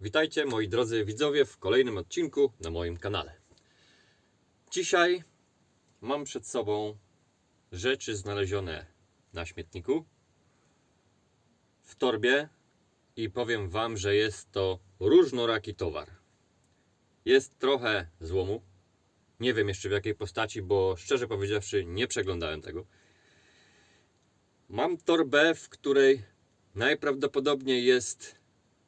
Witajcie moi drodzy widzowie w kolejnym odcinku na moim kanale. Dzisiaj mam przed sobą rzeczy znalezione na śmietniku, w torbie i powiem Wam, że jest to różnoraki towar. Jest trochę złomu. Nie wiem jeszcze w jakiej postaci, bo szczerze powiedziawszy nie przeglądałem tego. Mam torbę, w której najprawdopodobniej jest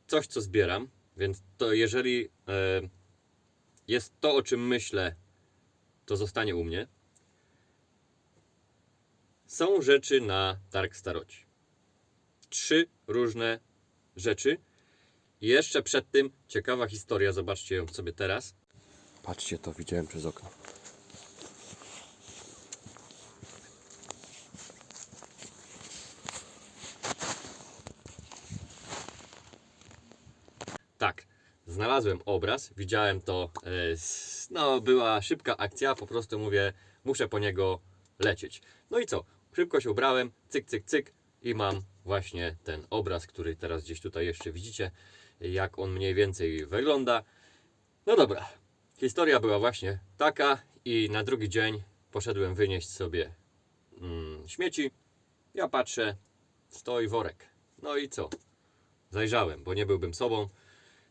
coś, co zbieram, więc to jeżeli e, jest to, o czym myślę, to zostanie u mnie. Są rzeczy na targ staroci. Trzy różne rzeczy. I jeszcze przed tym ciekawa historia, zobaczcie ją sobie teraz. Patrzcie, to widziałem przez okno. Tak, znalazłem obraz, widziałem to. e, No, była szybka akcja, po prostu mówię, muszę po niego lecieć. No i co? Szybko się ubrałem, cyk, cyk, cyk i mam właśnie ten obraz, który teraz gdzieś tutaj jeszcze widzicie, jak on mniej więcej wygląda. No dobra, historia była właśnie taka i na drugi dzień poszedłem wynieść sobie mm, śmieci. Ja patrzę, stoi worek. No i co? Zajrzałem, bo nie byłbym sobą.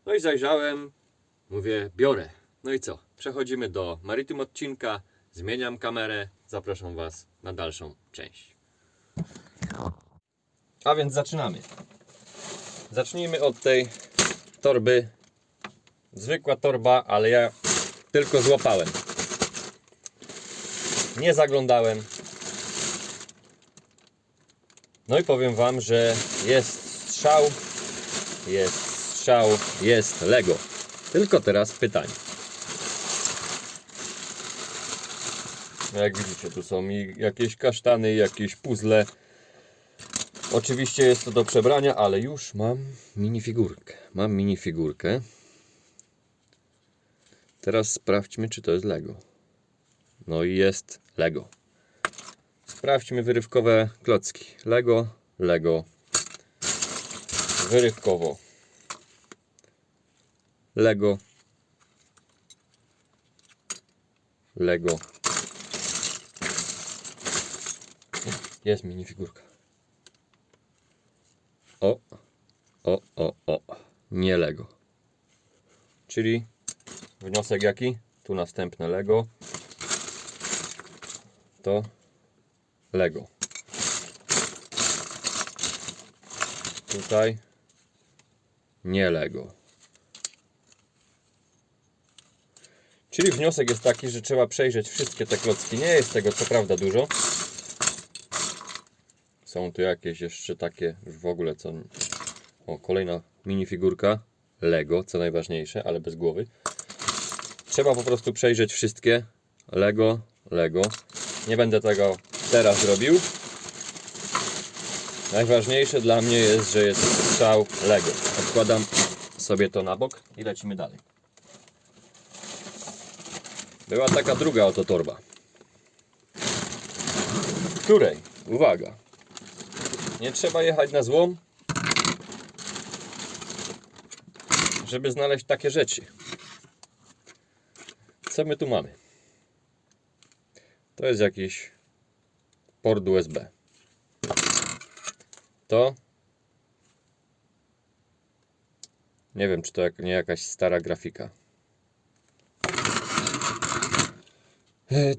No i zajrzałem, mówię, biorę. No i co? Przechodzimy do Maritym odcinka, zmieniam kamerę, zapraszam Was na dalszą część. A więc zaczynamy. Zacznijmy od tej torby. Zwykła torba, ale ja tylko złapałem. Nie zaglądałem. No i powiem Wam, że jest strzał, jest strzał, jest Lego. Tylko teraz pytanie. Jak widzicie, tu są jakieś kasztany, jakieś puzzle. Oczywiście jest to do przebrania, ale już mam minifigurkę. Mam minifigurkę. Teraz sprawdźmy, czy to jest Lego. No i jest Lego. Sprawdźmy wyrywkowe klocki. Lego, Lego. Wyrywkowo. Lego. Lego. Jest minifigurka. O, o, o, o. Nie Lego. Czyli wniosek jaki? Tu następne Lego. To Lego. Tutaj nie Lego. Czyli wniosek jest taki, że trzeba przejrzeć wszystkie te klocki. Nie jest tego co prawda dużo. Są tu jakieś jeszcze takie już w ogóle co... O, kolejna minifigurka. Lego, co najważniejsze, ale bez głowy. Trzeba po prostu przejrzeć wszystkie. Lego, Lego. Nie będę tego teraz robił. Najważniejsze dla mnie jest, że jest strzał Lego. Odkładam sobie to na bok i lecimy dalej. Była taka druga oto torba. W której, uwaga, nie trzeba jechać na złom, żeby znaleźć takie rzeczy. Co my tu mamy? To jest jakiś port USB. To nie wiem, czy to jak, nie jakaś stara grafika.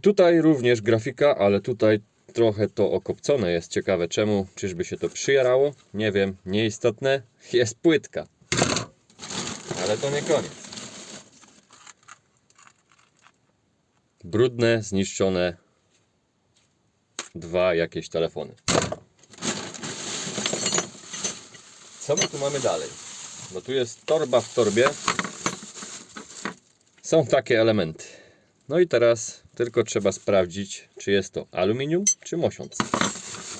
Tutaj również grafika, ale tutaj trochę to okopcone jest. Ciekawe czemu, czyżby się to przyjarało? Nie wiem, nieistotne. Jest płytka. Ale to nie koniec. Brudne, zniszczone dwa jakieś telefony. Co my tu mamy dalej? Bo tu jest torba w torbie. Są takie elementy. No i teraz tylko trzeba sprawdzić, czy jest to aluminium, czy mosiąc.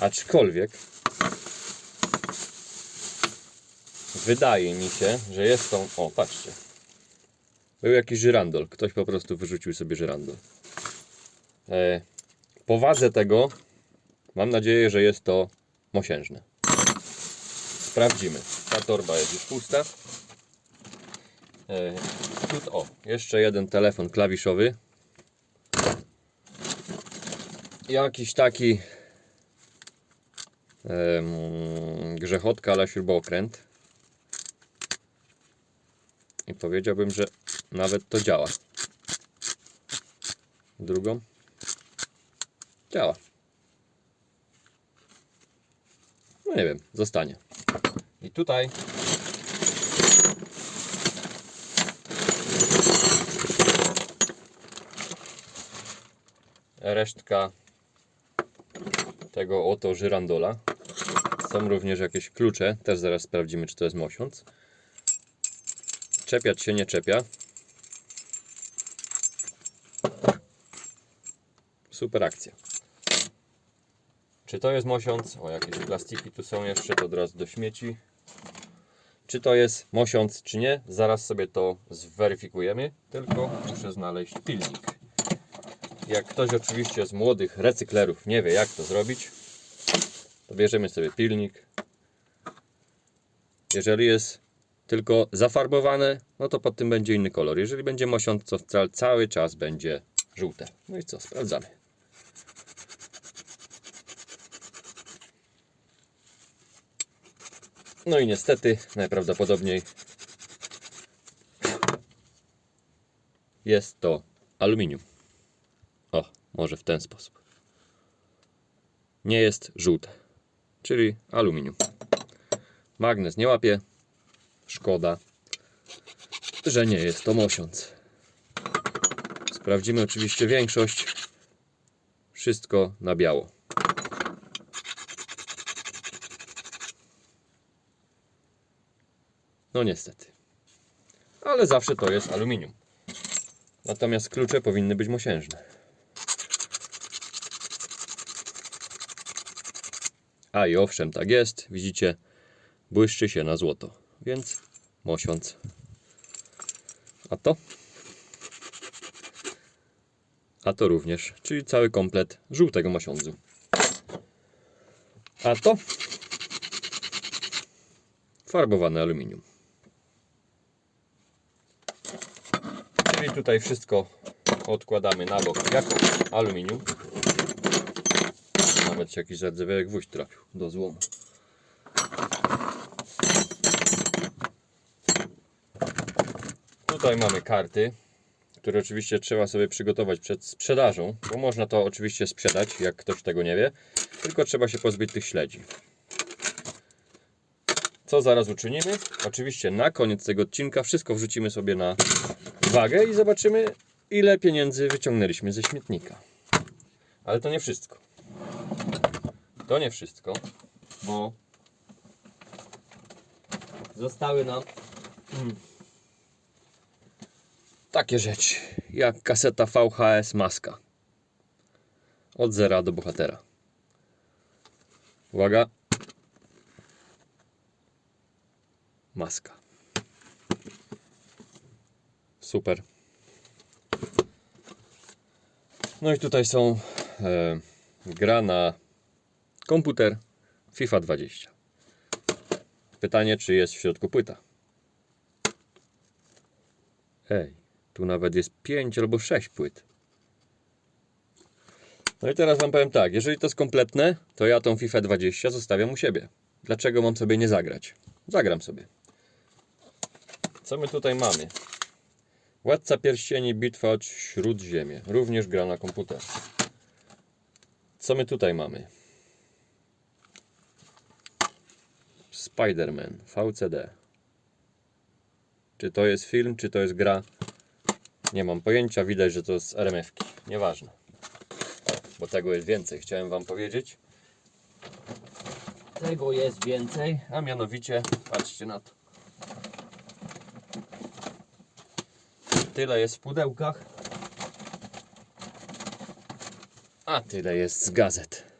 Aczkolwiek wydaje mi się, że jest to. O, patrzcie. Był jakiś żyrandol. Ktoś po prostu wyrzucił sobie żyrandol. E, po wadze tego mam nadzieję, że jest to mosiężne. Sprawdzimy. Ta torba jest już pusta. E, tu, o, jeszcze jeden telefon klawiszowy. Jakiś taki grzechotka, ale śrubokręt. I powiedziałbym, że nawet to działa. Drugą. Działa. No nie wiem, zostanie. I tutaj resztka tego oto żyrandola. Są również jakieś klucze, też zaraz sprawdzimy, czy to jest mosiąc. Czepiać się nie czepia. Super akcja. Czy to jest mosiąc? O, jakieś plastiki tu są jeszcze, to od razu do śmieci. Czy to jest mosiąc, czy nie? Zaraz sobie to zweryfikujemy, tylko muszę znaleźć pilnik. Jak ktoś oczywiście z młodych recyklerów nie wie jak to zrobić, to bierzemy sobie pilnik. Jeżeli jest tylko zafarbowane, no to pod tym będzie inny kolor. Jeżeli będzie mosiąc, to ca- cały czas będzie żółte. No i co, sprawdzamy. No i niestety, najprawdopodobniej jest to aluminium. Może w ten sposób. Nie jest żółte, czyli aluminium. Magnes nie łapie. Szkoda, że nie jest to mosiąc. Sprawdzimy oczywiście większość. Wszystko na biało. No niestety. Ale zawsze to jest aluminium. Natomiast klucze powinny być mosiężne. A i owszem, tak jest. Widzicie, błyszczy się na złoto. Więc mosiąc. A to? A to również, czyli cały komplet żółtego mosiądzu. A to? Farbowane aluminium. Czyli tutaj wszystko odkładamy na bok jako aluminium. Nawet jakiś rdzewiałek gwóźdź trafił do złomu. Tutaj mamy karty, które oczywiście trzeba sobie przygotować przed sprzedażą, bo można to oczywiście sprzedać, jak ktoś tego nie wie, tylko trzeba się pozbyć tych śledzi. Co zaraz uczynimy? Oczywiście na koniec tego odcinka wszystko wrzucimy sobie na wagę i zobaczymy, ile pieniędzy wyciągnęliśmy ze śmietnika. Ale to nie wszystko. To nie wszystko, bo zostały nam mm, takie rzeczy, jak kaseta VHS Maska. Od zera do bohatera. Uwaga. Maska. Super. No i tutaj są e, komputer FIFA 20. Pytanie, czy jest w środku płyta. Ej, tu nawet jest 5 albo 6 płyt. No i teraz Wam powiem tak, jeżeli to jest kompletne, to ja tą FIFA 20 zostawiam u siebie. Dlaczego mam sobie nie zagrać? Zagram sobie. Co my tutaj mamy? Władca Pierścieni, Bitwa o Śródziemie. Również gra na komputer. Co my tutaj mamy? Spider-Man VCD. Czy to jest film, czy to jest gra? Nie mam pojęcia, widać, że to z RMF-ki. Nieważne. Bo tego jest więcej, chciałem Wam powiedzieć. Tego jest więcej, a mianowicie, patrzcie na to. Tyle jest w pudełkach. A tyle jest z gazet.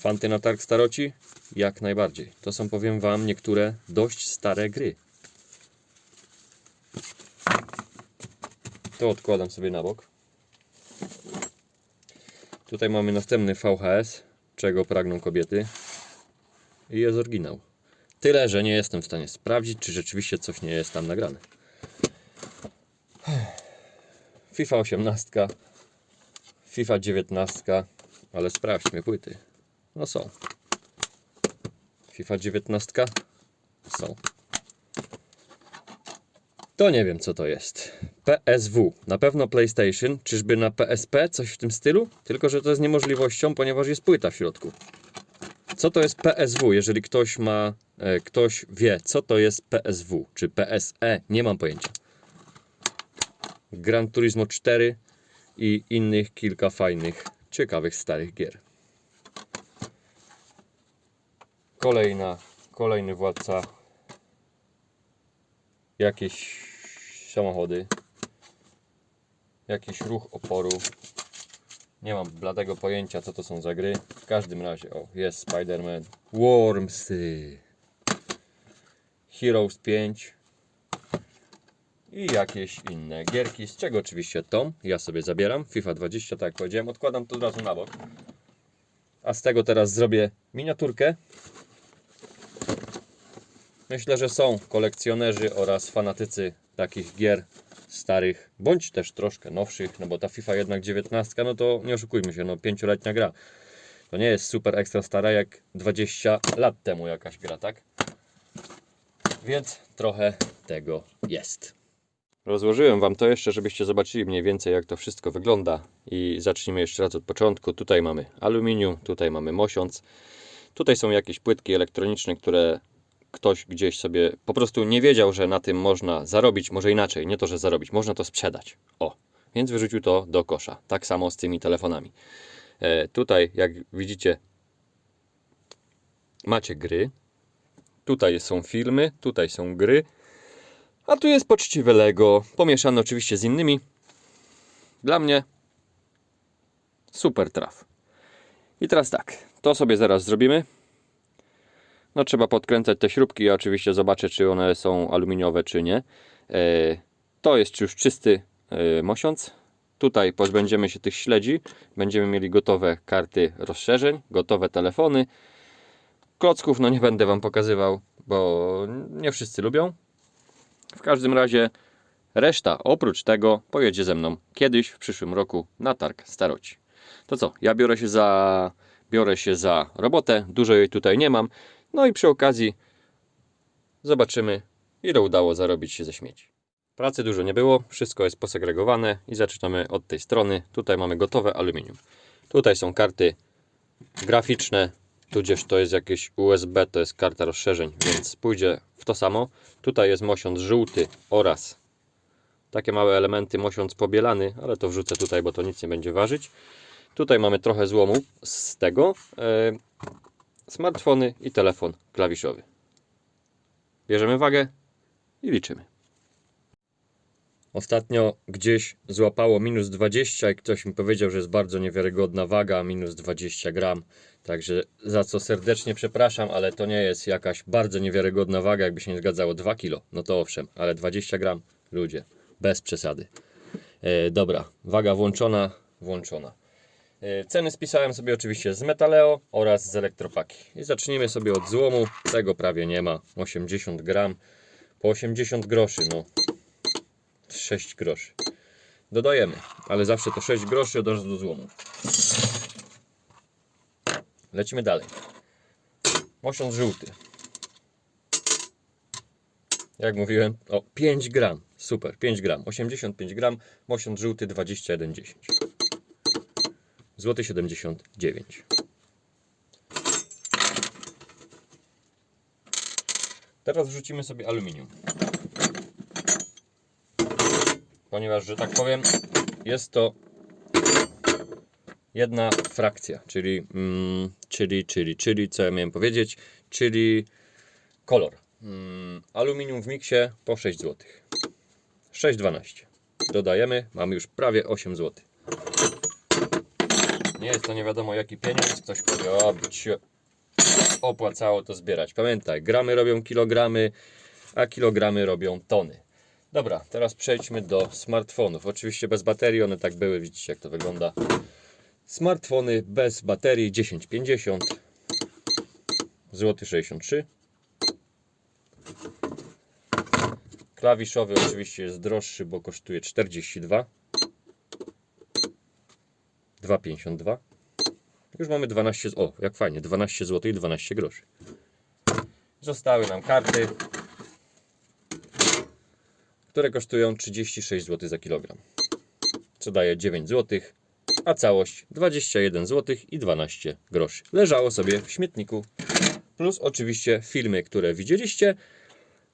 Fanty na targ staroci? Jak najbardziej. To są, powiem Wam, niektóre dość stare gry. To odkładam sobie na bok. Tutaj mamy następny VHS, czego pragną kobiety. I jest oryginał. Tyle, że nie jestem w stanie sprawdzić, czy rzeczywiście coś nie jest tam nagrane. FIFA 18, FIFA 19, ale sprawdźmy płyty. No są. FIFA 19 są. To nie wiem co to jest. PSW. Na pewno PlayStation. Czyżby na PSP? Coś w tym stylu? Tylko, że to jest niemożliwością, ponieważ jest płyta w środku. Co to jest PSW? Jeżeli ktoś ma, e, ktoś wie, co to jest PSW, czy PSE, nie mam pojęcia. Gran Turismo 4 i innych kilka fajnych, ciekawych starych gier. Kolejna, kolejny władca. Jakieś samochody. Jakiś ruch oporu. Nie mam bladego pojęcia, co to są za gry. W każdym razie, o, jest Spider-Man. Wormsy. Heroes 5. I jakieś inne gierki, z czego oczywiście Tom. Ja sobie zabieram. FIFA 20, tak jak powiedziałem. Odkładam to od razu na bok. A z tego teraz zrobię miniaturkę. Myślę, że są kolekcjonerzy oraz fanatycy takich gier starych, bądź też troszkę nowszych, no bo ta FIFA jednak 19, no to nie oszukujmy się, no pięcioletnia gra. To nie jest super ekstra stara jak 20 lat temu jakaś gra, tak? Więc trochę tego jest. Rozłożyłem Wam to jeszcze, żebyście zobaczyli mniej więcej jak to wszystko wygląda i zacznijmy jeszcze raz od początku. Tutaj mamy aluminium, tutaj mamy mosiąc. Tutaj są jakieś płytki elektroniczne, które ktoś gdzieś sobie po prostu nie wiedział, że na tym można zarobić, może inaczej, nie to, że zarobić, można to sprzedać. O, więc wyrzucił to do kosza. Tak samo z tymi telefonami. E, tutaj, jak widzicie, macie gry. Tutaj są filmy, tutaj są gry. A tu jest poczciwe Lego, pomieszane oczywiście z innymi. Dla mnie super traf. I teraz tak, to sobie zaraz zrobimy. No trzeba podkręcać te śrubki, ja oczywiście zobaczę czy one są aluminiowe czy nie. E, to jest już czysty e, mosiąc. Tutaj pozbędziemy się tych śledzi. Będziemy mieli gotowe karty rozszerzeń, gotowe telefony. Klocków no nie będę Wam pokazywał, bo nie wszyscy lubią. W każdym razie reszta oprócz tego pojedzie ze mną kiedyś w przyszłym roku na targ staroci. To co, ja biorę się za biorę się za robotę, dużo jej tutaj nie mam. No i przy okazji zobaczymy, ile udało zarobić się ze śmieci. Pracy dużo nie było, wszystko jest posegregowane i zaczynamy od tej strony. Tutaj mamy gotowe aluminium. Tutaj są karty graficzne, tudzież to jest jakieś USB, to jest karta rozszerzeń, więc pójdzie w to samo. Tutaj jest mosiąc żółty oraz takie małe elementy mosiąc pobielany, ale to wrzucę tutaj, bo to nic nie będzie ważyć. Tutaj mamy trochę złomu z tego. Smartfony i telefon klawiszowy. Bierzemy wagę i liczymy. Ostatnio gdzieś złapało minus 20 i ktoś mi powiedział, że jest bardzo niewiarygodna waga, minus 20 gram. Także za co serdecznie przepraszam, ale to nie jest jakaś bardzo niewiarygodna waga, jakby się nie zgadzało 2 kilo. No to owszem, ale 20 gram, ludzie, bez przesady. E, dobra, waga włączona, włączona. E, Ceny spisałem sobie oczywiście z Metaleo oraz z Elektropaki. I zacznijmy sobie od złomu. Tego prawie nie ma. 80 gram po 80 groszy. No 6 groszy. Dodajemy, ale zawsze to 6 groszy od razu do złomu. Lecimy dalej. Mosiąc żółty. Jak mówiłem, o 5 gram. Super, 5 gram. 85 gram. Mosiąc żółty 21,10 złoty 79. Teraz wrzucimy sobie aluminium. Ponieważ, że tak powiem, jest to jedna frakcja, czyli, mm, czyli, czyli, czyli, co ja miałem powiedzieć, czyli kolor. Mm, aluminium w miksie po 6 zł. 6,12. Dodajemy, mamy już prawie 8 zł. Nie jest to nie wiadomo jaki pieniądz. Ktoś powie, o, by się opłacało to zbierać. Pamiętaj, gramy robią kilogramy, a kilogramy robią tony. Dobra, teraz przejdźmy do smartfonów. Oczywiście bez baterii, one tak były, widzicie jak to wygląda. Smartfony bez baterii 1050 złoty 63 Klawiszowy oczywiście jest droższy, bo kosztuje 42. 2,52. Już mamy 12, z- o jak fajnie, 12 zł i 12 groszy. Zostały nam karty, które kosztują 36 zł za kilogram. Co daje 9 zł, a całość 21 zł i 12 groszy. Leżało sobie w śmietniku. Plus oczywiście filmy, które widzieliście.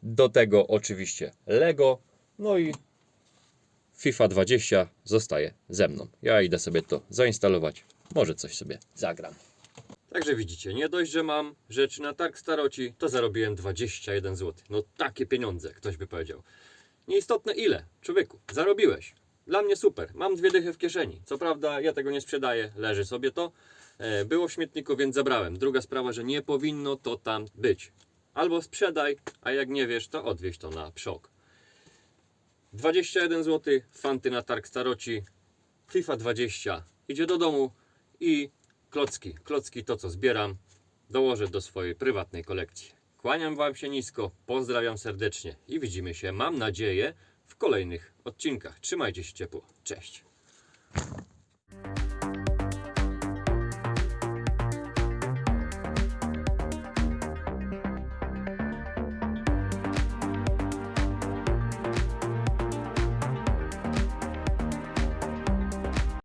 Do tego oczywiście Lego. No i FIFA 20 zostaje ze mną. Ja idę sobie to zainstalować. Może coś sobie zagram. Także widzicie, nie dość, że mam rzeczy na targ staroci, to zarobiłem 21 zł. No takie pieniądze, ktoś by powiedział. Nieistotne ile, człowieku, zarobiłeś. Dla mnie super, mam dwie dychy w kieszeni. Co prawda ja tego nie sprzedaję, leży sobie to. E, Było w śmietniku, więc zabrałem. Druga sprawa, że nie powinno to tam być. Albo sprzedaj, a jak nie wiesz, to odwieź to na przok. 21 zł, fanty na targ staroci, FIFA 20 idzie do domu i klocki, klocki to co zbieram, dołożę do swojej prywatnej kolekcji. Kłaniam Wam się nisko, pozdrawiam serdecznie i widzimy się, mam nadzieję, w kolejnych odcinkach. Trzymajcie się ciepło, cześć.